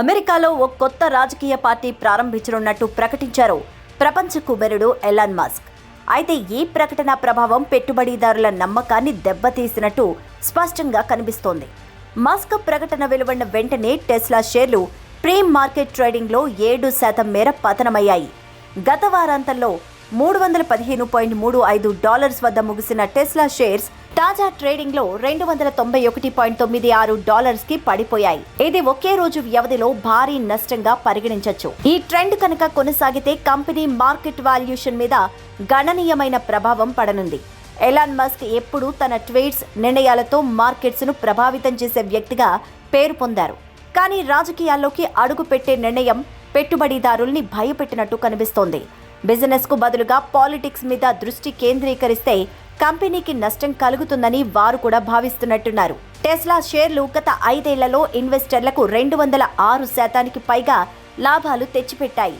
అమెరికాలో ఓ కొత్త రాజకీయ పార్టీ ప్రారంభించనున్నట్టు ప్రకటించారు. ప్రపంచ కుబేరుడు ఎలాన్ మస్క్. అయితే ఈ ప్రకటన ప్రభావం పెట్టుబడిదారుల నమ్మకాన్ని దెబ్బతీసినట్టు స్పష్టంగా కనిపిస్తోంది. మస్క్ ప్రకటన వెలువడిన వెంటనే టెస్లా షేర్లు ప్రీ మార్కెట్ ట్రేడింగ్లో ఏడు శాతం మేర పతనమయ్యాయి. గత వారాంతంలో మూడు వందల పదిహేను పాయింట్ మూడు ఐదు డాలర్స్ వద్ద ముగిసిన టెస్లా షేర్స్ తాజా ట్రేడింగ్లో రెండు వందల తొంభై ఒకటి పాయింట్ తొమ్మిది ఆరు డాలర్స్కి పడిపోయాయి. ఇది ఒకే రోజు వ్యవధిలో భారీ నష్టంగా పరిగణించొచ్చు. ఈ ట్రెండ్ కనుక కొనసాగితే కంపెనీ మార్కెట్ వాల్యుయేషన్ మీద గణనీయమైన ప్రభావం పడనుంది. ఎలాన్ మస్క్ ఎప్పుడూ తన ట్వీట్స్ నిర్ణయాలతో మార్కెట్స్ను ప్రభావితం చేసే వ్యక్తిగా పేరు పొందారు. కానీ రాజకీయాల్లోకి అడుగు పెట్టే నిర్ణయం పెట్టుబడిదారుల్ని భయపెట్టినట్టు కనిపిస్తోంది. బిజినెస్కు బదులుగా పాలిటిక్స్ మీద దృష్టి కేంద్రీకరిస్తే కంపెనీకి నష్టం కలుగుతుందని వారు కూడా భావిస్తున్నట్టున్నారు. టెస్లా షేర్లు గత ఐదేళ్ళలో ఇన్వెస్టర్లకు రెండు వందల ఆరు శాతానికి పైగా లాభాలు తెచ్చిపెట్టాయి.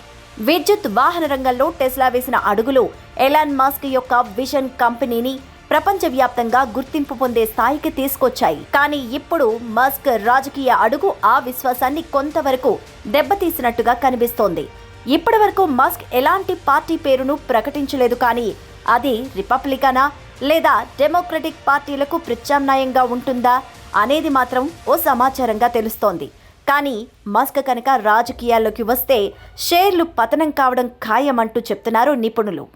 విద్యుత్ వాహన రంగంలో టెస్లా వేసిన అడుగులు ఎలాన్ మాస్క్ యొక్క విజన్ కంపెనీని ప్రపంచవ్యాప్తంగా గుర్తింపు పొందే స్థాయికి తీసుకొచ్చాయి. కానీ ఇప్పుడు మస్క్ రాజకీయ అడుగు ఆ విశ్వాసాన్ని కొంతవరకు దెబ్బతీసినట్టుగా కనిపిస్తోంది. ఇప్పటి వరకు మస్క్ ఎలాంటి పార్టీ పేరును ప్రకటించలేదు కానీ అది రిపబ్లికనా లేదా డెమోక్రటిక్ పార్టీలకు ప్రత్యామ్నాయంగా ఉంటుందా అనేది మాత్రం ఓ సమాచారంగా తెలుస్తోంది. కానీ మస్క్ కనుక రాజకీయాల్లోకి వస్తే షేర్లు పతనం కావడం ఖాయమంటూ చెప్తున్నారు నిపుణులు.